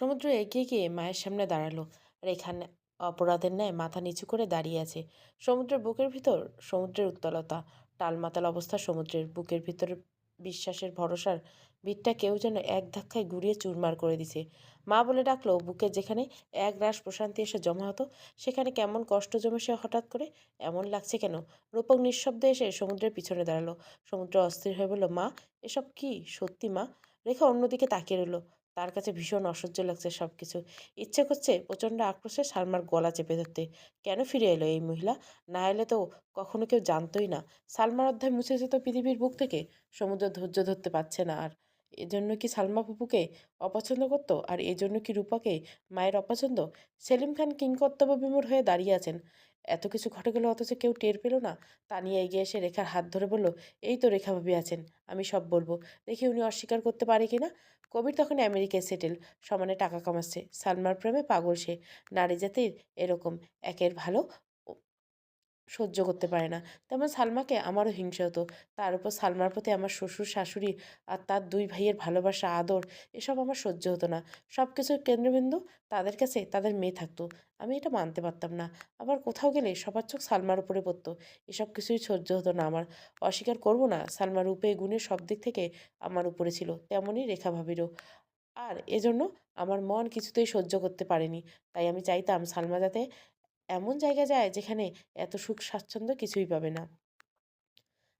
সমুদ্র এগিয়ে গিয়ে মায়ের সামনে দাঁড়াল রেখা ন্যা- অপরাধের ন্যায় মাথা নিচু করে দাঁড়িয়ে আছে। সমুদ্রের বুকের ভিতর সমুদ্রের উত্তলতা টালমাতাল অবস্থা সমুদ্রের বুকের ভিতরে বিশ্বাসের ভরসার বিটটা কেউ যেন এক ধাক্কায় ঘুরিয়ে চুরমার করে দিছে। মা বলে ডাকলো, বুকে যেখানে এক রাস প্রশান্তি এসে জমা হতো, সেখানে কেমন কষ্ট জমে সে হঠাৎ করে? এমন লাগছে কেন? রূপক নিঃশব্দে এসে সমুদ্রের পিছনে দাঁড়াল। সমুদ্র অস্থির হয়ে বলল, মা, এসব কি? সত্যি মা? রেখা অন্যদিকে তাকিয়ে রইল। তার কাছে ভীষণ অসহ্য লাগছে সব কিছু ইচ্ছে করছে প্রচণ্ড আক্রোশে সালমার গলা চেপে ধরতে। কেন ফিরে এলো এই মহিলা? না এলে তো কখনো কেউ জানতোই না। সালমার অধ্যায় মুছে যেত পৃথিবীর বুক থেকে। সমুদ্র ধৈর্য ধরতে পারছে না আর। এজন্য কি সালমা পুপুকে অপছন্দ করতো? আর এজন্য কি রূপাকে মায়ের অপছন্দ? সেলিম খান কিংকর্তব্য বিমূঢ় হয়ে দাঁড়িয়ে আছেন। এত কিছু ঘটে গেল অথচ কেউ টের পেল না। তা নিয়ে এগিয়ে এসে রেখার হাত ধরে বলল, এই তো রেখা ভাবি আছেন, আমি সব বলব। দেখি উনি অস্বীকার করতে পারে কি না কবির তখন আমেরিকায় সেটেল সমানে টাকা কামাচ্ছে। সালমার প্রেমে পাগল সে। নারী জাতির এরকম, একের ভালো সহ্য করতে পারে না। তেমন সালমাকে আমারও হিংসা হতো। তার উপর সালমার প্রতি আমার শ্বশুর, শাশুড়ি আর তার দুই ভাইয়ের ভালোবাসা, আদর এসব আমার সহ্য হতো না। সব কিছুর কেন্দ্রবিন্দু তাদের কাছে তাদের মেয়ে থাকতো। আমি এটা মানতে পারতাম না। আবার কোথাও গেলে সবার চোখ সালমার উপরে পড়তো। এসব কিছুই সহ্য হতো না আমার। অস্বীকার করব না, সালমার রূপে গুণে সব দিক থেকে আমার উপরে ছিল, তেমনই রেখা ভাবিরও। আর এজন্য আমার মন কিছুতেই সহ্য করতে পারেনি। তাই আমি চাইতাম সালমা যাতে এমন জায়গা যায় যেখানে এত সুখ স্বাচ্ছন্দ্য কিছুই পাবে না।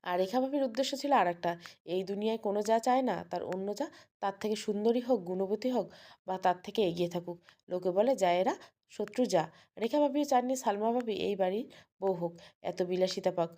আর রেখা ভাবির উদ্দেশ্য ছিল আর একটা এই দুনিয়ায় কোনো যা চায় না, তার অন্য যা, তার থেকে সুন্দরী হোক, গুণবতী হোক বা তার থেকে এগিয়ে থাকুক। লোকে বলে, যা এরা, শত্রু যা। রেখা ভাবিও চাননি, সালমা ভাবি, এই বাড়ির বউ হোক, এত বিলাসিতা পাক।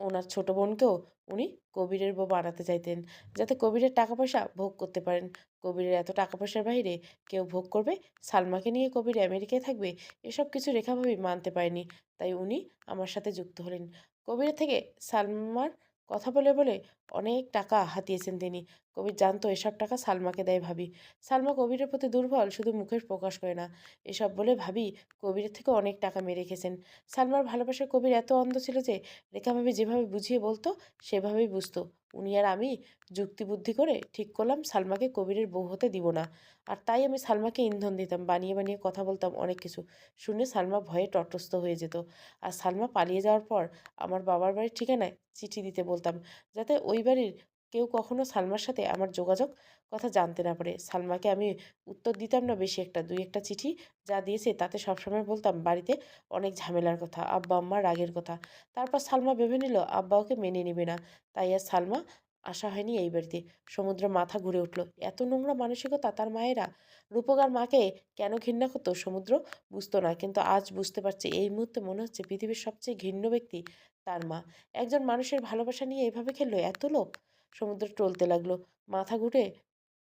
ওনার ছোটো বোনকেও উনি কবিরের বউ বানাতে চাইতেন। যাতে কবিরের টাকা পয়সা ভোগ করতে পারেন। কবিরের এত টাকা পয়সার বাইরে কেউ ভোগ করবে? সালমাকে নিয়ে কবির আমেরিকায় থাকবে? এসব কিছু রেখাভাবেই মানতে পারেনি। তাই উনি আমার সাথে যুক্ত হলেন। কবিরের থেকে সালমার কথা বলে বলে অনেক টাকা হাতিয়েছেন তিনি। কবির জানতো এসব টাকা সালমাকে দেয় ভাবি। সালমা কবিরের প্রতি দুর্বল, শুধু মুখের প্রকাশ করে না। এসব বলে ভাবি কবিরের থেকে অনেক টাকা মেরে রেখেছেন সালমার ভালোবাসার কবির এত অন্ধ ছিল যে, রেখা ভাবি যেভাবে বুঝিয়ে বলতো, সেভাবেই বুঝতো। উনি আর আমি যুক্তিবুদ্ধি করে ঠিক করলাম সালমাকে কবিরের বউ হতে দিব না। আর তাই আমি সালমাকে ইন্ধন দিতাম, বানিয়ে বানিয়ে কথা বলতাম অনেক কিছু। শুনে সালমা ভয়ে তটস্থ হয়ে যেত। আর সালমা পালিয়ে যাওয়ার পর আমার বাবার বাড়ির ঠিকানায় চিঠি দিতে বলতাম, যাতে ওই বাড়ির কেউ কখনো সালমার সাথে আমার যোগাযোগ কথা জানতে না পারে। সালমাকে আমি উত্তর দিতাম না বেশি একটা, দুই একটা চিঠি যা দিয়েছে তাতে সবসময় বলতাম, বাড়িতে অনেক ঝামেলার কথা, আব্বা আম্মার রাগের কথা। তারপর সালমা ভেবে নিল, আব্বা ওকে মেনে নেবে না। তাই আর সালমা আসা হয়নি এই বাড়িতে। সমুদ্র মাথা ঘুরে উঠল, এত নোংরা মানসিকতা তার মায়েরা? রূপকার মাকে কেন ঘৃণা করতো? সমুদ্র বুঝতো না, কিন্তু আজ বুঝতে পারছে, এই মুহূর্তে মনে হচ্ছে পৃথিবীর সবচেয়ে ঘৃণ্য ব্যক্তি তার মা। একজন মানুষের ভালোবাসা নিয়ে এভাবে খেললো এত লোক? সমুদ্র টলতে লাগল, মাথা ঘুরে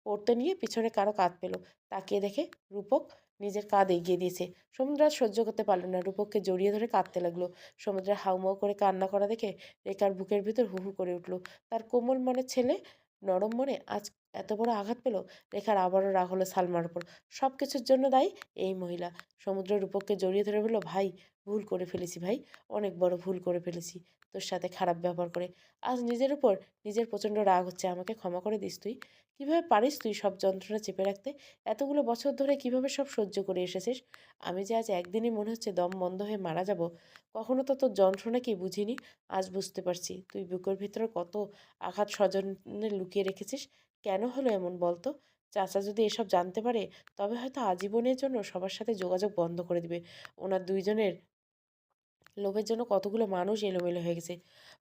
পড়তে নিয়ে পিছনে কারও কাঁধ পেল। তাকিয়ে দেখে রূপক নিজের কাঁধ এগিয়ে দিয়েছে। সমুদ্র আর সহ্য করতে পারল না, রূপককে জড়িয়ে ধরে কাঁদতে লাগল। সমুদ্রের হাউমাউ করে কান্না করা দেখে রেখার বুকের ভিতর হু হু করে উঠল। তার কোমল মনের ছেলে নরম মনে আজ এত বড় আঘাত পেল? রেখার আবারও রাগ হলো সালমার উপর। সব কিছুর জন্য দায়ী এই মহিলা। সমুদ্র রূপককে জড়িয়ে ধরে বলল, ভাই ভুল করে ফেলেছি ভাই। অনেক বড় ভুল করে ফেলেছি তোর সাথে খারাপ ব্যবহার করে। আজ নিজের উপর নিজের প্রচণ্ড রাগ হচ্ছে, আমাকে ক্ষমা করে দিস তুই। কীভাবে পারিস তুই সব যন্ত্রণা চেপে রাখতে? এতগুলো বছর ধরে কীভাবে সব সহ্য করে এসেছিস? আমি যে আজ একদিনই মনে হচ্ছে দম বন্ধ হয়ে মারা যাব, কখনো তো তোর যন্ত্রণা কি বুঝিনি? আজ বুঝতে পারছি। তুই বুকের ভিতরে কত আঘাত স্বজনে লুকিয়ে রেখেছিস? কেন হলো এমন বলতো? চাচা যদি এসব জানতে পারে, তবে হয়তো আজীবনের জন্য সবার সাথে যোগাযোগ বন্ধ করে দিবে। ওনার দুইজনের লোভের জন্য কতগুলো মানুষ এলোমেলো হয়ে গেছে।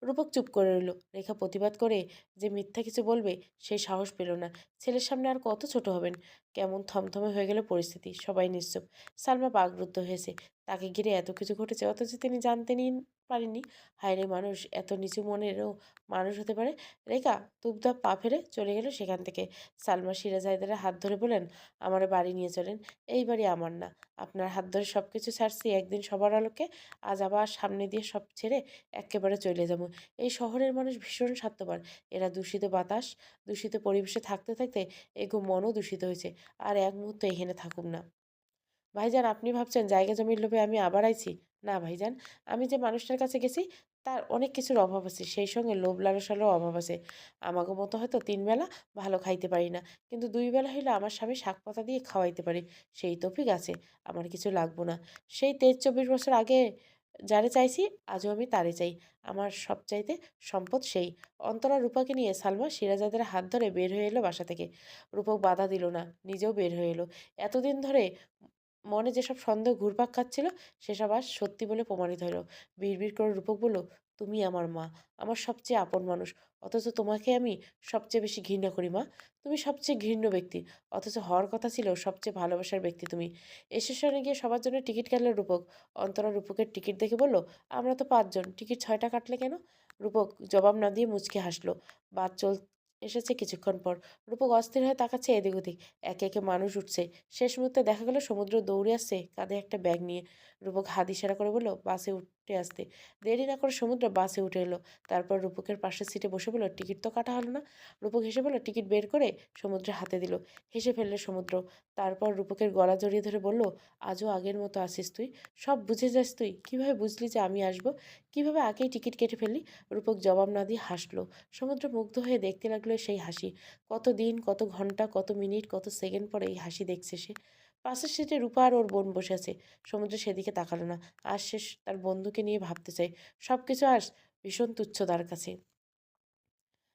রূপক চুপ করে রইল। রেখা প্রতিবাদ করে যে মিথ্যা কিছু বলবে, সে সাহস পেল না। ছেলের সামনে আর কত ছোট হবেন? কেমন থমথমে হয়ে গেল পরিস্থিতি, সবাই নিশ্চুপ। সালমা বাগরুদ্ধ হয়েছে। তাকে ঘিরে এত কিছু ঘটেছে। অথচ তিনি জানতেনই পারেননি। হায়রে মানুষ, এত নিচু মনেরও মানুষ হতে পারে। রেখা তুপদাপ পা ফেলে চলে গেল সেখান থেকে। সালমা সিরাজাইদারের হাত ধরে বলেন আমার বাড়ি নিয়ে চলেন। এই বাড়ি আমার না। আপনার হাত ধরে সব কিছু ছাড়ছি। একদিন সবার আলোকে আজ আবার সামনে দিয়ে সব ছেড়ে একেবারে চলে যাব। এই শহরের মানুষ ভীষণ স্বার্থপর। এরা দূষিত বাতাস, দূষিত পরিবেশে থাকতে থাকতে এগো মনও দূষিত হয়েছে। আর এক মুহূর্ত এখানে থাকুক না। ভাইজান, আপনি ভাবছেন জায়গা জমির লোভে আমি আবার আইছি? না ভাইজান, আমি যে মানুষটার কাছে গেছি, তার অনেক কিছুর অভাব আছে, সেই সঙ্গে লোভ লালসারও অভাব আছে। আমাকে মতো হয়তো তিন বেলা ভালো খাইতে পারি না, কিন্তু দুই বেলা হইলে আমার স্বামী শাক পাতা দিয়ে খাওয়াইতে পারি, সেই তফিক আছে, আমার কিছু লাগবো না। সেই তেইশ চব্বিশ বছর আগে যারে চাইছি, আজও আমি তারে চাই, আমার সবচাইতে সম্পদ সেই। অন্তরা রূপাকে নিয়ে সালমা সিরাজাদের হাত ধরে বের হয়ে এলো বাসা থেকে। রূপক বাধা দিল না, নিজেও বের হয়ে এলো। এতদিন ধরে মনে যেসব সন্দেহ ঘুরপাক খাচ্ছিল, সেসব আজ সত্যি বলে প্রমাণিত হলো। বিড়বিড় করে রূপক বলল, তুমি আমার মা, আমার সবচেয়ে আপন মানুষ। অথচ তোমাকে আমি সবচেয়ে বেশি ঘৃণা করি, মা। তুমি সবচেয়ে ঘৃণ্য ব্যক্তি। অথচ হওয়ার কথা ছিল সবচেয়ে ভালোবাসার ব্যক্তি তুমি। স্টেশনে গিয়ে সবার জন্য টিকিট কাটলো রূপক। অন্তরা রূপকের টিকিট দেখে বলল, আমরা তো পাঁচজন, টিকিট ছয়টা কাটলে কেন? রূপক জবাব না দিয়ে মুচকে হাসলো। বাদ চল এসেছে কিছুক্ষণ পর। রূপক অস্থির হয়ে তাকাচ্ছে এদিক ওদিক। একে একে মানুষ উঠছে। শেষ মুহূর্তে দেখা গেল সমুদ্র দৌড়ে আসছে কাঁধে একটা ব্যাগ নিয়ে। রূপক হাত ইশারা করে বলল, বাসে উঠে। আসতে। দেরি না করে সমুদ্র বাসে উঠে এলো। তারপর রূপকের পাশের সিটে বসে বলল, টিকিট তো কাটা হলো না। রূপক হেসে বলল, টিকিট বের করে সমুদ্রের হাতে দিল। হেসে ফেললে সমুদ্র। তারপর রূপকের গলা জড়িয়ে ধরে বলল, আজও আগের মতো আসিস তুই? সব বুঝে যাস তুই? কীভাবে বুঝলি যে আমি আসব? কীভাবে আগেই টিকিট কেটে ফেললি? রূপক জবাব না দিয়ে হাসলো। সমুদ্র মুগ্ধ হয়ে দেখতে লাগল সেই হাসি। কত দিন, কত ঘণ্টা, কত মিনিট, কত সেকেন্ড পরে এই হাসি দেখছে সে। পাশের সিটে রূপা আর ওর বোন বসে আছে। সমুদ্র সেদিকে তাকালো না। আর শেষ তার বন্ধুকে নিয়ে ভাবতে চাই সব কিছু আর ভীষণ তুচ্ছ তার কাছে।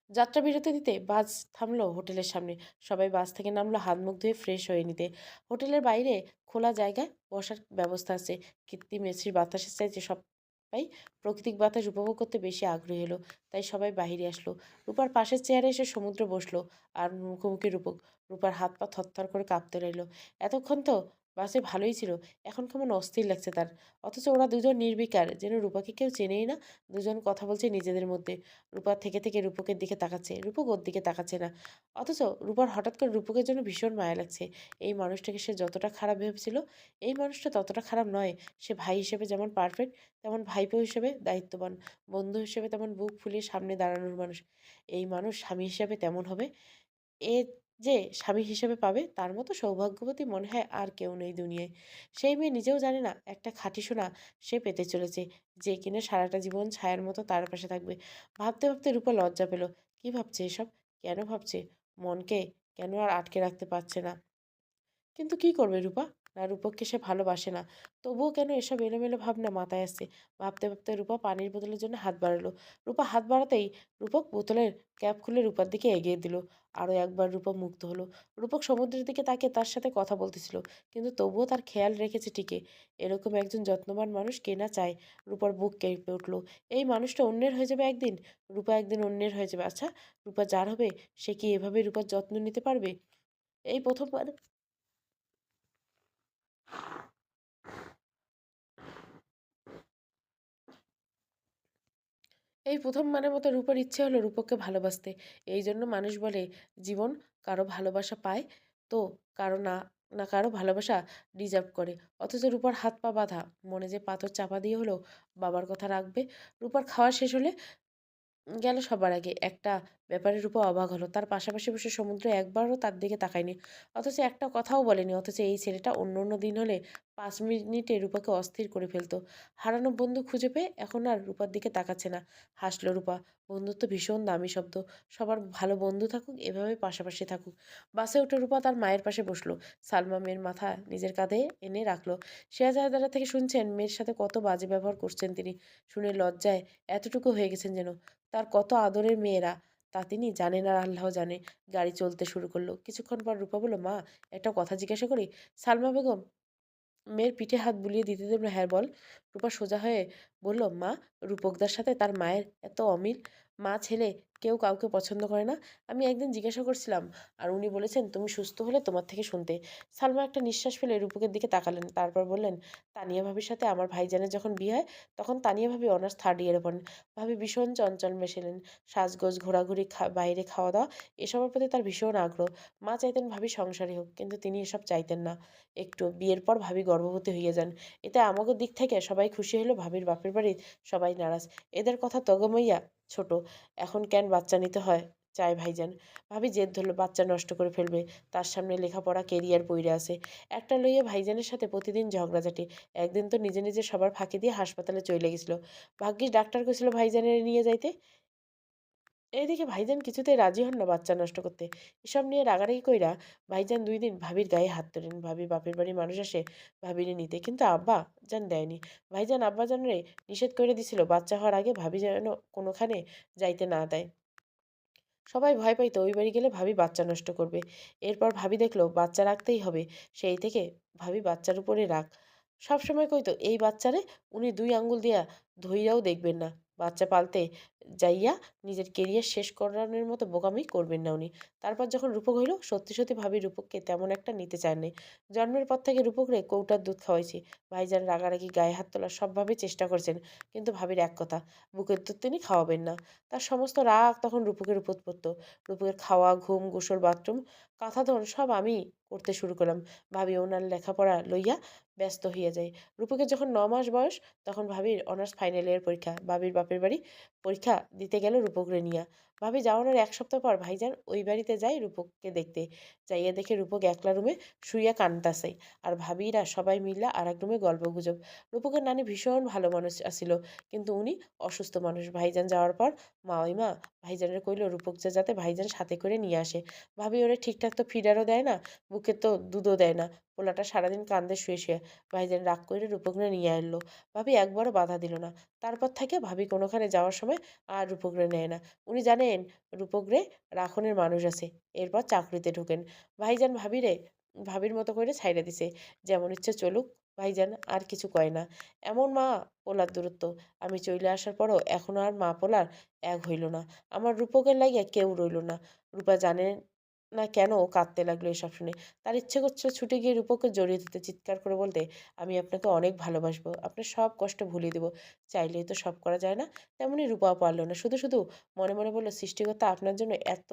যাত্রা বিরতি দিতে বাস থামলো হোটেলের সামনে। সবাই বাস থেকে নামলো হাত মুখ ধুয়ে ফ্রেশ হয়ে নিতে। হোটেলের বাইরে খোলা জায়গায় বসার ব্যবস্থা আছে। কৃত্রিম এসির বাতাসের চাইতে সবাই প্রাকৃতিক বাতাস উপভোগ করতে বেশি আগ্রহী হলো। তাই সবাই বাহিরে আসলো। রূপার পাশের চেয়ারে এসে সমুদ্র বসল আর মুখোমুখি রূপক, রূপার হাত পা থরথর করে কাঁপতে রইল এতক্ষণ তো বাসে ভালোই ছিল। এখন কেমন অস্থির লাগছে তার। অথচ ওরা দুজন নির্বিকার, যেন রূপাকে কেউ চেনেই না। দুজন কথা বলছে নিজেদের মধ্যে। রূপা থেকে থেকে রূপকের দিকে তাকাচ্ছে। রূপক ওর দিকে তাকাচ্ছে না। অথচ রূপার হঠাৎ করে রূপকের জন্য ভীষণ মায়া লাগছে। এই মানুষটাকে সে যতটা খারাপ ভেবেছিল, এই মানুষটা ততটা খারাপ নয়। সে ভাই হিসেবে যেমন পারফেক্ট তেমন ভাইপো হিসেবে দায়িত্ববান। বন্ধু হিসেবে তেমন বুক ফুলিয়ে সামনে দাঁড়ানোর মানুষ। এই মানুষ স্বামী হিসেবে তেমন হবে। এ যে স্বামী হিসেবে পাবে, তার মতো সৌভাগ্যবতী মনে হয় আর কেউ নেই দুনিয়ায়। সেই মেয়ে নিজেও জানে না, একটা খাঁটি সোনা সে পেতে চলেছে, যে কিনা সারাটা জীবন ছায়ার মতো তার পাশে থাকবে। ভাবতে ভাবতে রূপা লজ্জা পেল। কি ভাবছে এসব? কেন ভাবছে? মনকে কেন আর আটকে রাখতে পারছে না? কিন্তু কি করবে রূপা? না রূপককে সে ভালোবাসে না। তবুও কেন এসব এলোমেলো ভাবনা মাথায় আসছে? ভাবতে ভাবতে রূপা পানির বোতলের জন্য হাত বাড়ালো। রূপা হাত বাড়াতেই রূপক বোতলের ক্যাপ খুলে রূপার দিকে এগিয়ে দিল। আরও একবার রূপা মুক্ত হলো। রূপক সমুদ্রের দিকে তাকে তার সাথে কথা বলতেছিল, কিন্তু তবুও তার খেয়াল রেখেছে ঠিকই। এরকম একজন যত্নবান মানুষ কেনা চায়? রূপার বুক কেঁপে উঠল। এই মানুষটা অন্যের হয়ে যাবে একদিন? রূপা একদিন অন্যের হয়ে যাবে। আচ্ছা রূপা যার হবে, সে কি এভাবে রূপার যত্ন নিতে পারবে? এই প্রথমবার এই প্রথম মানের মতো রূপার ইচ্ছে হলো রূপককে ভালোবাসতে। এই জন্য মানুষ বলে, জীবন কারও ভালোবাসা পায়, তো কারও না না কারও ভালোবাসা ডিজার্ভ করে। অথচ রূপার হাত পা বাঁধা, মনে যে পাথর চাপা দিয়ে হলো, বাবার কথা রাখবে। রূপার খাওয়া শেষ হলে গেল সবার আগে। একটা ব্যাপারের উপর অবাক হলো। তার পাশাপাশি বসে সমুদ্র একবারও তার দিকে তাকায়নি। অথচ একটা কথাও বলেনি। অথচ এই ছেলেটা অন্য অন্য দিন হলে পাঁচ মিনিটে রূপাকে অস্থির করে ফেলতো। হারানো বন্ধু খুঁজে পেয়ে এখন আর রূপার দিকে তাকাচ্ছে না। হাসলো রূপা, বন্ধুত্ব ভীষণ দামি শব্দ। সবার ভালো বন্ধু থাকুক এভাবে পাশাপাশি থাকুক। বাসে উঠে রূপা তার মায়ের পাশে বসল। সালমা মেয়ের মাথা নিজের কাঁধে এনে রাখল। শেয়াজাদারা থেকে শুনছেন, মেয়ের সাথে কত বাজে ব্যবহার করছেন তিনি। শুনে লজ্জায় এতটুকু হয়ে গেছেন যেন। তার কত আদরের মেয়েরা, তা তিনি জানেন আর আল্লাহ জানে। গাড়ি চলতে শুরু করল। কিছুক্ষণ পর রূপা বলল, মা, একটা কথা জিজ্ঞাসা করি? সালমা বেগম, মেয়ের পিঠে হাত বুলিয়ে দিতে দেবো হ্যাঁ বল। রূপা সোজা হয়ে বলল, মা, রূপকদার সাথে তার মায়ের এত অমিল মা ছেলে কেউ কাউকে পছন্দ করে না। আমি একদিন জিজ্ঞাসা করছিলাম, আর উনি বলেছেন, তুমি সুস্থ হলে তোমার থেকে শুনতে। সালমা একটা নিঃশ্বাস ফেলে রূপকের দিকে তাকালেন, তারপর বললেন, তানিয়া ভাবির সাথে আমার ভাইজানের যখন বিয়ে হয়, তখন তানিয়া ভাবি অনার্স থার্ড ইয়ারে পড়েন ভাবি ভীষণ চঞ্চল মেশেলেন, সাজগোজ, ঘোরাঘুরি বাইরে খাওয়া দাওয়া, এসবের প্রতি তার ভীষণ আগ্রহ। মা চাইতেন ভাবি সংসারী হোক, কিন্তু তিনি এসব চাইতেন না। একটু বিয়ের পর ভাবি গর্ভবতী হয়ে যান। এতে আমাকে দিক থেকে সবাই খুশি হলো ভাবির বাপের বাড়ির সবাই নারাজ। এদের কথা তগমইয়া ছোট। এখন কেন বাচ্চা নিতে হয়? চায় ভাইজান। ভাবি জেদ ধরল, বাচ্চা নষ্ট করে ফেলবে। তার সামনে লেখাপড়া কেরিয়ার পইরে আছে। একটা লইয়া ভাইজানের সাথে প্রতিদিন ঝগড়াঝাটি। একদিন তো নিজে নিজে সবার ফাঁকি দিয়ে হাসপাতালে চলে গেছিল। ভাগ্যিস ডাক্তার কইছিল ভাইজানের নিয়ে যাইতে। এইদিকে ভাইজান কিছুতেই রাজি হন না বাচ্চা নষ্ট করতে। এসব নিয়ে রাগারাগি কইরা ভাইজান দুই দিন ভাবির গায়ে হাত তোলেন। ভাবি বাপের বাড়ি মানুষ আসে ভাবিরে নিতে, কিন্তু আব্বা জান দেয়নি। ভাইজান আব্বা জানরে নিষেধ করে দিছিল, বাচ্চা হওয়ার আগে ভাবি যেন কোনোখানে যাইতে না দেয়। সবাই ভয় পাইতো, ওই বাড়ি গেলে ভাবি বাচ্চা নষ্ট করবে। এরপর ভাবি দেখল, বাচ্চা রাখতেই হবে, সেই থেকে ভাবি বাচ্চার উপরে রাখ সবসময় কইতো, এই বাচ্চারে উনি দুই আঙ্গুল দিয়া ধইরাও দেখবেন না। বাচ্চা পালতে যাইয়া নিজের কেরিয়ার শেষ করানোর মতো বোকামি করবেন না উনি। তারপর যখন রূপক হইল, সত্যি সত্যি ভাবি রূপককে তেমন একটা নিতে চাননি জন্মের পর থেকে রূপকরে কৌটার দুধ খাওয়াইছি। ভাইজান রাগারাগি, গায়ে হাত তোলার সবভাবে চেষ্টা করছেন, কিন্তু ভাবির এক কথা, বুকের দুধ তিনি খাওয়াবেন না। তার সমস্ত রাগ তখন রূপকের উপর পড়তো। রূপকের খাওয়া, ঘুম, গোসল, বাথরুম, কাঁথা, ধন সব আমি করতে শুরু করলাম। ভাবি ওনার লেখাপড়া লইয়া ব্যস্ত হইয়া যায় রূপকের যখন ন মাস বয়স, তখন ভাবির অনার্স ফাইনাল ইয়ার পরীক্ষা। ভাবির বাপের বাড়ি পরীক্ষা দিতে গেল রূপকরে নিয়া ভাবি যাওয়ানোর এক সপ্তাহ পর ভাইজান ওই বাড়িতে যায় রূপককে দেখতে। যাইয়া দেখে রূপক একলা রুমে শুইয়া কানতাছে আর ভাবিরা সবাই মিল্লা আর এক রুমে গল্প গুজব রূপকের নানি ভীষণ ভালো মানুষ আসিল কিন্তু উনি অসুস্থ মানুষ। ভাইজান যাওয়ার পর মা ওই মা, ভাইজানের কইল, রূপক যে যাতে ভাইজান সাথে করে নিয়ে আসে। ভাবি, ওরে ঠিকঠাক তো ফিডারও দেয় না বুকে তো দুধও দেয় না। পোলাটা সারাদিন কান্দে শুয়ে শুয়ে ভাইজান রাগ করে রূপকরে নিয়ে এলো। ভাবি একবারও বাধা দিল না। তারপর থেকে ভাবি কোনোখানে যাওয়ার সময় আর রূপকরে নেয় না। উনি জানেন রূপকরে রাখনের মানুষ আছে, এরপর চাকরিতে ঢোকেন। ভাইজান ভাবিরে ভাবির মতো করে ছাইড়া দিছে, যেমন ইচ্ছে চলুক, ভাইজান আর কিছু কয় না। এমন মা পোলার দূরত্ব। আমি চলে আসার পরও এখনও আর মা পোলার এক হইল না। আমার রূপকের লাগিয়া কেউ রইল না। রূপা জানে না কেন ও কাঁদতে লাগল এসব শুনে? তার ইচ্ছে করছিল ছুটে গিয়ে রূপককে জড়িয়ে দিতে চিৎকার করে বলতে, আমি আপনাকে অনেক ভালোবাসবো। আপনার সব কষ্ট ভুলিয়ে দেবো। চাইলেই তো সব করা যায় না। তেমনই রূপাও পারল না শুধু শুধু মনে মনে বলল, সৃষ্টিকর্তা আপনার জন্য এত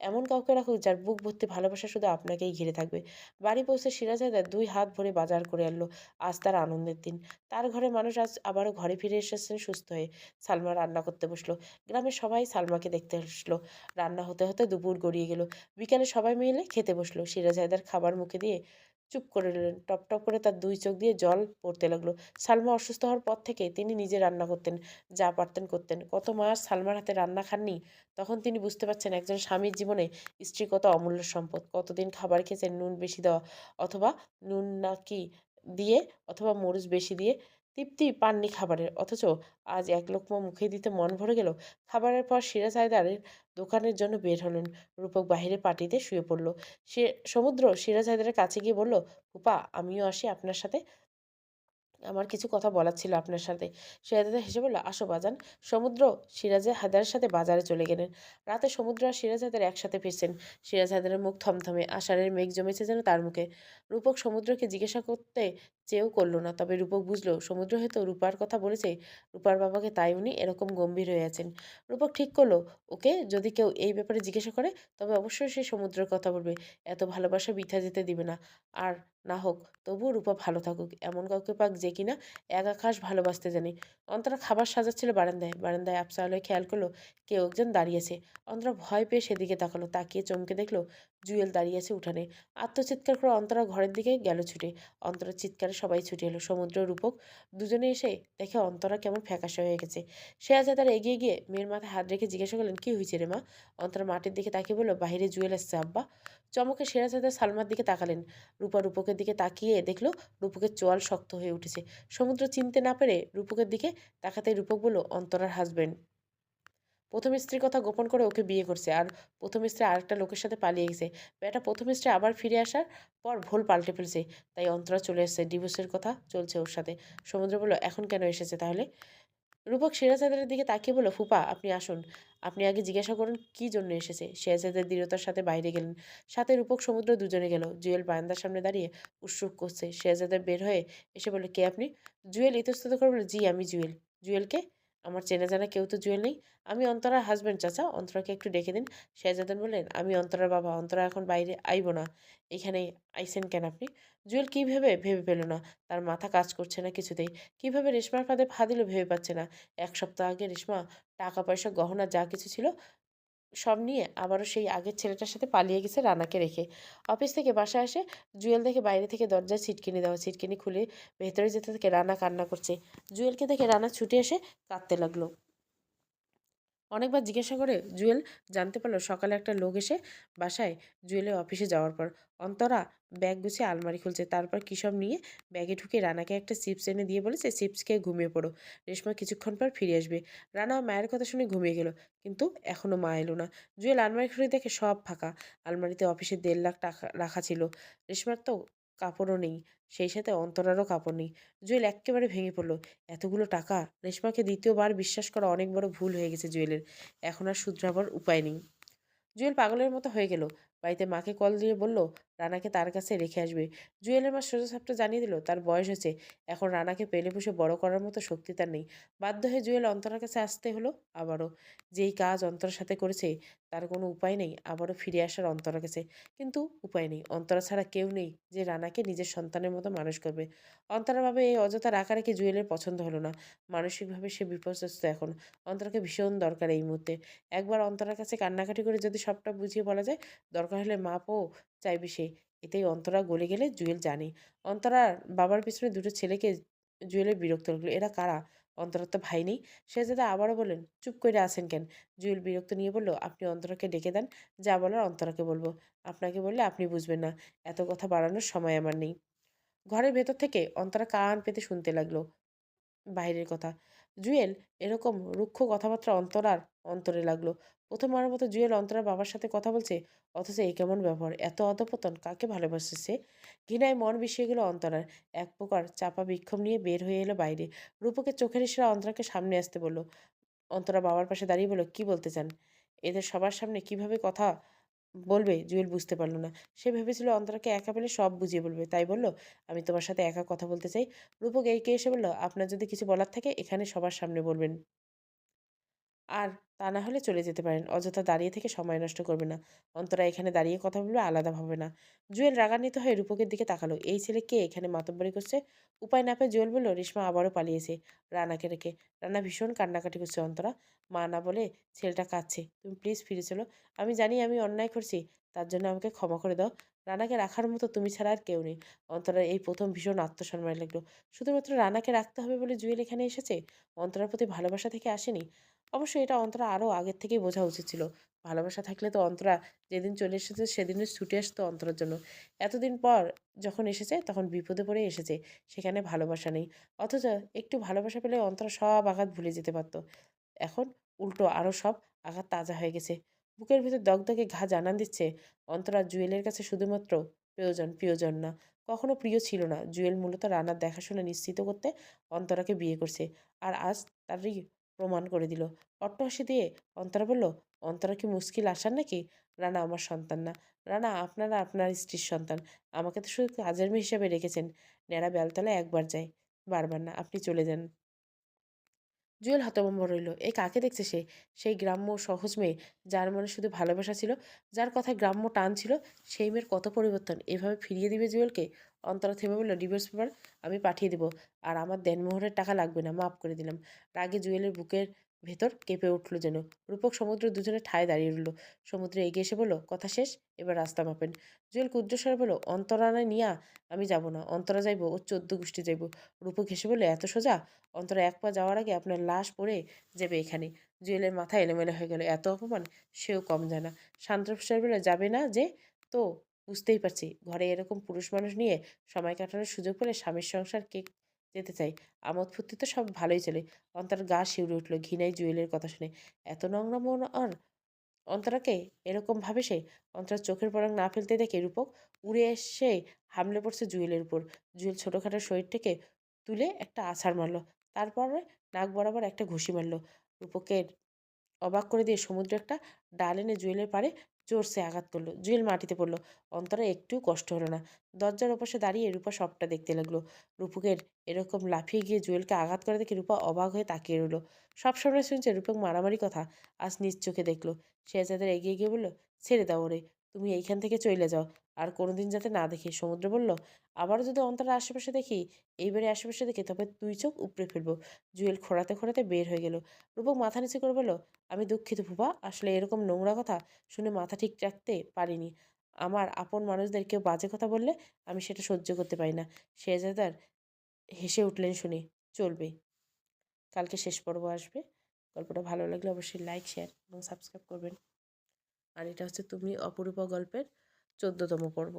এমন কাউকে রাখুক যার বুক ভর্তি ভালোবাসা শুধু আপনাকেই ঘিরে থাকবে। বাড়ি পৌঁছে সিরাজ হায়দার দুই হাত ভরে বাজার করে আনলো আজ তার আনন্দের দিন। তার ঘরে মানুষ আজ আবারও ঘরে ফিরে এসেছেন সুস্থ হয়ে। সালমা রান্না করতে বসল। গ্রামের সবাই সালমাকে দেখতে আসলো। রান্না হতে হতে দুপুর গড়িয়ে গেল। বিকালে সবাই মিলে খেতে বসল। সিরাজ হায়দার খাবার মুখে দিয়ে চুপ করে রইলেন। টপ টপ করে তার দুই চোখ দিয়ে জল পড়তে লাগল। সালমা অসুস্থ হওয়ার পর থেকে তিনি নিজে রান্না করতেন, যা পারতেন করতেন। কত মাস সালমার হাতে রান্না খাননি, তখন তিনি বুঝতে পারছেন একজন স্বামীর জীবনে স্ত্রী কত অমূল্য সম্পদ। কতদিন খাবার খেয়েছেন নুন বেশি দেওয়া, অথবা নুন নাকি দিয়ে অথবা মরিচ বেশি দিয়ে তৃপ্তি পাননি খাবারের অথচ আজ এক লোকমা মুখে দিতে মন ভরে গেল। খাবারের পর সিরাজ হায়দারের দোকানের জন্য বের হলেন। রূপক বাহিরে পাটিতে শুয়ে পড়ল। সে সমুদ্র সিরাজ হায়দারের কাছে গিয়ে বলল, ফুপা, আমিও আসি আপনার সাথে। আমার কিছু কথা বলার ছিল আপনার সাথে। সিরাজা হেসে বলল, আসো বাজান। সমুদ্র, সিরাজে হায়দারের সাথে বাজারে চলে গেলেন। রাতে সমুদ্র আর সিরাজ হায়দার একসাথে ফিরছেন। সিরাজ হায়দারের মুখ থমথমে, আষাঢ়ের মেঘ জমেছে যেন তার মুখে। রূপক সমুদ্রকে জিজ্ঞাসা করতে চেয়েও করল না। তবে রূপক বুঝলো, সমুদ্র হয়তো রূপার কথা বলেছে, রূপার বাবাকে তাই উনি এরকম গম্ভীর হয়ে আছেন। রূপক ঠিক করল, ওকে, যদি কেউ এই ব্যাপারে জিজ্ঞাসা করে, তবে অবশ্যই সে সমুদ্রের কথা বলবে। এত ভালোবাসা বৃথা যেতে দিবে না। আর না হোক তবুও রূপা ভালো থাকুক। এমন কাউকে পাক যে কিনা এক আকাশ ভালোবাসতে জানে। অন্তরা খাবার সাজাচ্ছিল বারান্দায়। বারান্দায় আফসা আলোয় খেয়াল করল, কেউ একজন দাঁড়িয়েছে অন্তরা ভয় পেয়ে সেদিকে তাকালো, তাকিয়ে চমকে দেখল, জুয়েল দাঁড়িয়েছে উঠানে। আত্মচিৎকার করে অন্তরা ঘরের দিকে গেল ছুটে। অন্তরা চিৎকারে সবাই ছুটে এলো। সমুদ্র রূপক দুজনে এসে দেখে অন্তরা কেমন ফ্যাকাশে হয়ে গেছে। সে আজ তারা এগিয়ে গিয়ে মেয়ের মাথায় হাত রেখে জিজ্ঞাসা করলেন, কি হয়েছে রে মা? অন্তরা মাটির দিকে তাকিয়ে বলল বাইরে জুয়েল এসছে আব্বা। চমকে সেরাজাদা সালমার দিকে তাকালেন। রূপা রূপকের দিকে তাকিয়ে দেখল রূপকের চোয়াল শক্ত হয়ে উঠেছে। সমুদ্র চিনতে না পেরে রূপকের দিকে তাকাতে রূপক বলল, অন্তরার হাজবেন্ড প্রথম স্ত্রীর কথা গোপন করে ওকে বিয়ে করছে আর প্রথম স্ত্রী আরেকটা লোকের সাথে পালিয়ে গেছে। বেটা প্রথম স্ত্রী আবার ফিরে আসার পর ভুল পাল্টে ফেলছে, তাই অন্তরা চলে এসেছে। ডিভোর্সের কথা চলছে ওর সাথে। সমুদ্র বলল, এখন কেন এসেছে তাহলে? রূপক সিরাজাদের দিকে তাকিয়ে বলল, ফুপা, আপনি আসুন। আপনি আগে জিজ্ঞাসা করুন, কি জন্য এসেছে? শেহজাদের দৃঢ়তার সাথে বাইরে গেলেন। সাথে রূপক সমুদ্র দুজনে গেল। জুয়েল বারান্দার সামনে দাঁড়িয়ে উৎসুক করছে। শেহজাদের বের হয়ে এসে বলল, কে আপনি? জুয়েল ইতস্তত করে বলল, জি, আমি জুয়েল। জুয়েলকে আমার চেনা জানা কেউ তো জুয়েল নেই। আমি অন্তরার হাজব্যান্ড চাচা। অন্তরাকে একটু ডেকে দিন। শেহজাদান বললেন, আমি অন্তরার বাবা। অন্তরা এখন বাইরে আইব না। এখানে আইসেন কেন আপনি? জুয়েল, কী ভেবে? ভেবে পেল না। তার মাথা কাজ করছে না কিছুতেই। কীভাবে রেশমার ফাঁদে ফাঁদিল ভেবে পাচ্ছে না। এক সপ্তাহ আগে রেশমা টাকা পয়সা গহনা যা কিছু ছিল সব নিয়ে আবারও সেই আগের ছেলেটার সাথে পালিয়ে গেছে রানাকে রেখে। অফিস থেকে বাসায় আসে জুয়েল দেখে বাইরে থেকে দরজায় ছিটকিনি দেওয়া, ছিটকিনি খুলে ভেতরে যেতে থেকে রানা কান্না করছে। জুয়েলকে দেখে রানা ছুটে এসে কাঁদতে লাগল। অনেকবার জিজ্ঞাসা করে জুয়েল জানতে পারল সকালে একটা লোক এসে বাসায় জুয়েলের অফিসে যাওয়ার পর, অন্তরা, ব্যাগ গুছিয়ে আলমারি খুলছে। তারপর কী সব নিয়ে ব্যাগে ঢুকে রানাকে একটা চিপস এনে দিয়ে বলেছে, চিপস খেয়ে ঘুমিয়ে পড়ো। রেশমা কিছুক্ষণ পর ফিরে আসবে। রানা মায়ের কথা শুনে ঘুমিয়ে গেল, কিন্তু এখনও মা এলো না। জুয়েল আলমারি খুলে দেখে সব ফাঁকা। আলমারিতে অফিসে দেড় লাখ টাকা রাখা ছিল। রেশমার তো কাপড়ও নেই, সেই সাথে অন্তরারও কাপড় নেই। জুয়েল একেবারে ভেঙে পড়ল। এতগুলো টাকা? রেশমাকে দ্বিতীয়বার বিশ্বাস করা অনেক বড় ভুল হয়ে গেছে জুয়েলের। এখন আর শুধরাবার উপায় নেই। জুয়েল পাগলের মতো হয়ে গেল। বাড়িতে মাকে কল দিয়ে বলল রানাকে তার কাছে রেখে আসবে। জুয়েলের মা সোজা সাপটা জানিয়ে দিল, তার বয়স হয়েছে। এখন রানাকে পেলে পুষে বড় করার মতো শক্তি তার নেই। বাধ্য হয়ে জুয়েল অন্তরার কাছে আসতে হলো আবারও। যেই কাজ অন্তরার সাথে করেছে, তার কোনো উপায় নেই আবারও ফিরে আসার অন্তরার কাছে। কিন্তু উপায় নেই। অন্তরা ছাড়া কেউ নেই যে রানাকে নিজের সন্তানের মতো মানুষ করবে। অন্তরাভাবে এই অযথা রাখা রেখে জুয়েলের পছন্দ হলো না? মানসিকভাবে সে বিপর্যস্ত এখন। অন্তরাকে ভীষণ দরকার এই মুহূর্তে। একবার অন্তরার কাছে কান্নাকাটি করে যদি সবটা বুঝিয়ে বলা যায়, দরকার হলে মাপও চাইবে সে এতেই অন্তরা গলে গেলে জুয়েল জানে। অন্তরার বাবার পিছনে দুটো ছেলেকে জুয়েলের বিরক্ত লাগল। এরা কারা? অন্তরার তো ভাই নেই। সে যাতে আবারও বললেন, চুপ করে আছেন কেন? জুয়েল বিরক্ত নিয়ে বলল, আপনি অন্তরাকে ডেকে দেন। যা বলার অন্তরাকে বলব। আপনাকে বললে আপনি বুঝবেন না। এত কথা বাড়ানোর সময় আমার নেই। ঘরের ভেতর থেকে অন্তরা কান পেতে শুনতে লাগল। বাইরের কথা। জুয়েল এরকম রুক্ষ কথাবার্তা অন্তরার অন্তরে লাগল। প্রথম প্রথমবারের মতো জুয়েল অন্তরার বাবার সাথে কথা বলছে? অথচ এই কেমন ব্যবহার? এত অধপতন? কাকে ভালোবাসে সে? ঘৃণায় মন বিষিয়ে গেল অন্তরার। এক প্রকার চাপা বিক্ষোভ নিয়ে বের হয়ে এলো বাইরে। রূপকের চোখের ইশারা অন্তরাকে সামনে আসতে বলল। অন্তরা বাবার পাশে দাঁড়িয়ে বলল, কি বলতে চান? এদের সবার সামনে কীভাবে কথা বলবে? জুয়েল বুঝতে পারল না। সে ভেবেছিল অন্তরাকে একা পেলে সব বুঝিয়ে বলবে। তাই বলল, আমি তোমার সাথে একা কথা বলতে চাই। রূপক এগিয়ে এসে বলল, আপনার যদি কিছু বলার থাকে, এখানে সবার সামনে বলবেন। আর তা না হলে চলে যেতে পারেন। অযথা দাঁড়িয়ে থেকে সময় নষ্ট করবে না। অন্তরা এখানে দাঁড়িয়ে কথা বলবে আলাদা ভাবে না। জুয়েল রাগান্বিত হয়ে রূপকের দিকে তাকালো। এই ছেলে কে এখানে মাতব্বরি করছে? উপায় না পেয়ে জুয়েল বলল, রেশমা আবারও পালিয়েছে। রানাকে রেখে। রানা ভীষণ কান্নাকাটি করছে অন্তরা। মা না বলে ছেলেটা কাঁদছে। তুমি প্লিজ ফিরে চলো। আমি জানি আমি অন্যায় করছি। তার জন্য আমাকে ক্ষমা করে দাও। রানাকে রাখার মতো তুমি ছাড়া আর কেউ নেই। অন্তরার এই প্রথম ভীষণ আত্মসম্মান লাগল। শুধুমাত্র রানাকে রাখতে হবে বলে জুয়েল এখানে এসেছে? অন্তরার প্রতি ভালোবাসা থেকে আসেনি? অবশ্যই এটা অন্তরা আরও আগের থেকেই বোঝা উচিত ছিল। ভালোবাসা থাকলে তো অন্তরা যেদিন চলে এসেছে, সেদিনই ছুটে আসতো অন্তরার জন্য। এতদিন পর যখন এসেছে, তখন বিপদে পড়ে এসেছে, সেখানে ভালোবাসা নেই। অথচ একটু ভালোবাসা পেলে অন্তরা সব আঘাত ভুলে যেতে পারত। এখন উল্টো আরও সব আঘাত তাজা হয়ে গেছে। বুকের ভিতর দগদগে ঘা জানান দিচ্ছে অন্তরা জুয়েলের কাছে শুধুমাত্র প্রিয়জন প্রিয়জন না। কখনো প্রিয় ছিল না। জুয়েল মূলত রানার দেখাশোনা নিশ্চিত করতে অন্তরাকে বিয়ে করছে। আর আজ তারই প্রমাণ করে দিল। অট্টহাসি দিয়ে অন্তরা বলল, অন্তরা কি মুশকিল আসার নাকি? রানা আমার সন্তান না। রানা আপনারা আপনার স্ত্রীর সন্তান। আমাকে তো শুধু কাজের মেয়ে হিসাবে রেখেছেন। ন্যাড়া বেলতলায় একবার যায়। বারবার না, আপনি চলে যান। জুয়েল হতভম্ব রইল এ কাকে দেখছে সে? সেই গ্রাম্য সহজ মেয়ে যার মনে শুধু ভালোবাসা ছিল, যার কথায় গ্রাম্য টান ছিল, সেই মেয়ের কত পরিবর্তন? এভাবে ফিরিয়ে দিবে জুয়েলকে? অন্তরা থেমে বলল ডিভোর্স পেপার আমি পাঠিয়ে দেবো। আর আমার দেনমোহরের টাকা লাগবে না, মাফ করে দিলাম। রাগে জুয়েলের বুকের ভেতর কেঁপে উঠল যেন। রূপক সমুদ্র দুজনে ঠায় দাঁড়িয়ে রইল। সমুদ্রে এগিয়ে এসে বলল, কথা শেষ? এবার রাস্তা মাপেন। জুয়েল কুদ্রস্বরে বলল অন্তরানায় নিয়া আমি যাব না। অন্তরা যাইব ও চোদ্দ গোষ্ঠী যাইব। রূপক হেসে বলল, এত সোজা? অন্তরা এক পা যাওয়ার আগে আপনার লাশ পড়ে যাবে এখানে। জুয়েলের মাথা এলোমেলো হয়ে গেল। এত অপমান? সেও কম যায় জানা শান্তপ্রসার বলে যাবে না যে? তো, বুঝতেই পারছি। ঘরে এরকম পুরুষ মানুষ নিয়ে সময় কাটানোর সুযোগ পেলে স্বামীর সংসার কে যেতে চাই। আমোদ ফুর্তি তো সব ভালোই চলে। অন্তর গা শিউরে উঠল, ঘৃণায় জুয়েলের কথা শুনে। এত নোংরা মন আর অন্তরাকে এরকম ভাবে সে? অন্তরার চোখের পলক না ফেলতে দেখে রূপক উড়ে এসে হামলে পড়ছে জুয়েলের উপর। জুয়েল ছোটোখাটো শরীরটাকে তুলে একটা আছাড় মারলো। তারপরে নাক বরাবর একটা ঘুষি মারলো। রূপকের অবাক করে দিয়ে সমুদ্রে একটা ডাল এনে জুয়েলের পাড়ে জোরসে আঘাত করল, জুয়েল মাটিতে পড়ল। অন্তরা একটু কষ্ট হলো না। দরজার ওপাশে দাঁড়িয়ে রূপা সবটা দেখতে লাগল। রূপকের এরকম লাফিয়ে গিয়ে জুয়েলকে আঘাত করে দেখে রূপা অবাক হয়ে তাকিয়ে রইল। সবসময় শুনছে রূপক মারামারি কথা, আজ নিজ চোখে দেখল। সে যাদের এগিয়ে গিয়ে বলল, ছেড়ে দাও ওরে। তুমি এইখান থেকে চলে যাও। আর কোনোদিন যাতে না দেখি, সমুদ্র বলল। আবারও যদি অন্তরের আশেপাশে দেখি, এইবারে আশেপাশে দেখি তবে তুই চোখ উপড়ে ফেলব। জুয়েল খোঁড়াতে খোঁড়াতে বের হয়ে গেল। রূপক মাথা নিচে করে বলল, আমি দুঃখিত ফুপা আসলে এরকম নোংরা কথা শুনে মাথা ঠিক রাখতে পারিনি। আমার আপন মানুষদের কেউ বাজে কথা বললে আমি সেটা সহ্য করতে পারি না। শেহজাদার হেসে উঠলেন শুনে, চলবে। কালকে শেষ পর্ব আসবে। গল্পটা ভালো লাগলে অবশ্যই লাইক শেয়ার এবং সাবস্ক্রাইব করবেন। আর এটা হচ্ছে তুমি অপরূপা গল্পের চোদ্দতম পর্ব।